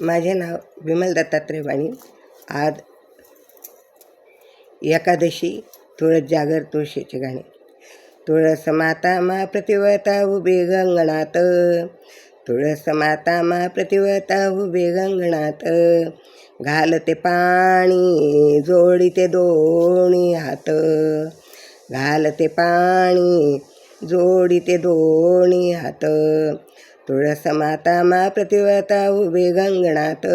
माझे नाव विमल दत्तात्रय वाणी. आज एकादशी तुळस जागर तुळशीचे गाणे. तुळस माता मा प्रतिवता उभे गंगणात. तुळस माता मा प्रतिवता उभे गंगणात. घालते पाणी जोडीते दोणी हात. घालते पाणी जोडीते दोणी हात. तुळस माता मा प्रतिवता उभे गंगणात.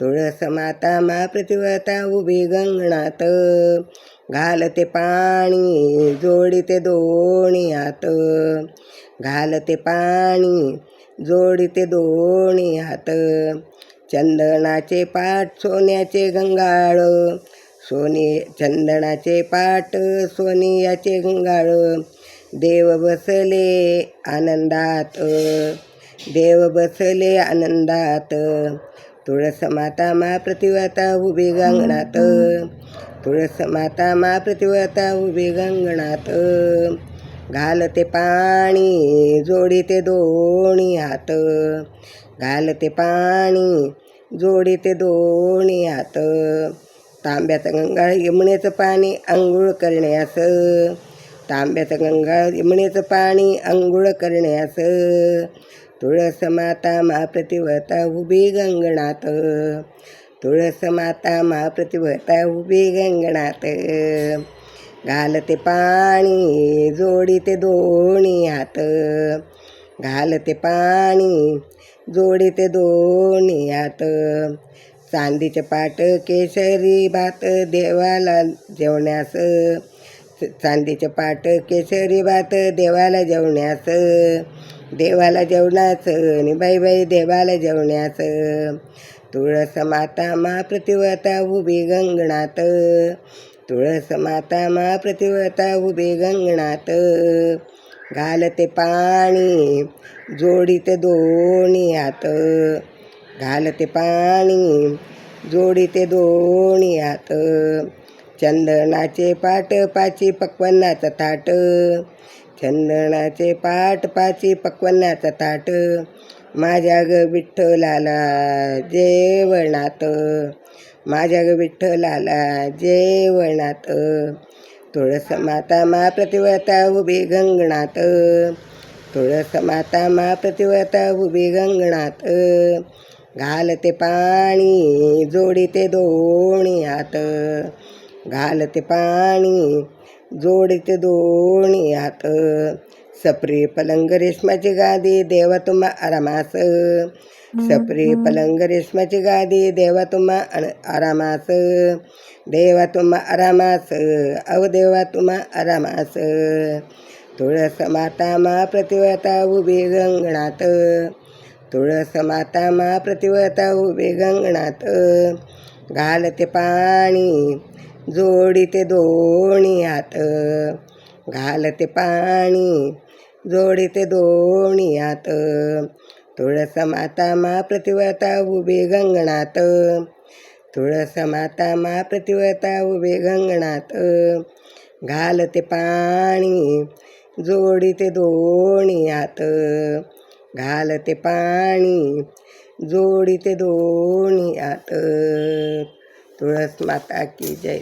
तुळस माता मा प्रतिवता उभे गंगणात. घालते पाणी जोडीते दोन्ही हात घालते पाणी जोडीते दोन्ही हात चंदनाचे पाठ सोन्याचे गंगाळ. सोने चंदनाचे पाट सोनियाचे गंगाळ. देव बसले आनंदात देव बसले आनंदात. तुळस माता मा प्रतिवाता उभी गंगणात. तुळस माता मा प्रतिवाता उभी गंगणात. घालते पाणी जोडीते दोणी हात. घालते पाणी जोडीते दोणी हात. तांब्याचं गंगाळ यमुनेचं पाणी आंघोळ करण्यास. तांब्याचं गंगा यमुनेचं पाणी अंघोळ करण्यास तुळस माता मा प्रतिवता उभी गंगणात. तुळस माता मा उभी गंगणात. घालते पाणी जोडीते दोन्ही हात. घालते पाणी जोडीते दोन्ही हात. चांदीचे पाट केशरी भात देवाला जेवण्यास. चांदीचे पाट केसरी भात देवाला जेवण्यास देवाला जेवणास आणि बाई बाई देवाला जेवण्यास तुळस माता मा प्रतिवता उभी गंगणात. तुळस माता मा प्रतिवता उभी गंगणात. घालते पाणी जोडीते दोणी हात घालते पाणी जोडीते दोणी हात चंदनाचे पाट पाची पक्वन्नाचा थाट. चंदनाचे पाट पाची पक्वन्नाचा थाट. माझ्या ग विठ्ठलाला जेवणात. माझ्या ग विठ्ठलाला जेवणात. तुळस माता मा प्रतिवता उभी गंगणात. तुळस माता मा प्रतिवता उभी गंगणात. घालते पाणी जोडी ते दोणी हात. घालते पाणी जोडीते दोन्ही हात. सप्री पलंग रेशमाची गादी देवा तुम्हा आरामास. सप्री पलंग रेशमाची गादी देवा तुम्हा आरामास. देवा तुम्हा आरामास अव देवा तुम्हा आरामास. तुळस माता मा प्रतिवता उभी गंगणात. तुळस माता मा प्रतिवता उभे गंगणात. घालते पाणी जोडीते दोन्ही हात घालते पाणी. जोडीते दोणी हात तुळस माता मा प्रतिवता उभे गंगणात. तुळस माता मा प्रतिवता उभे गंगणात घालते पाणी. जोडीते दोन्ही हात घालते पाणी. जोडीते दोणी हात तुळस माता की जय.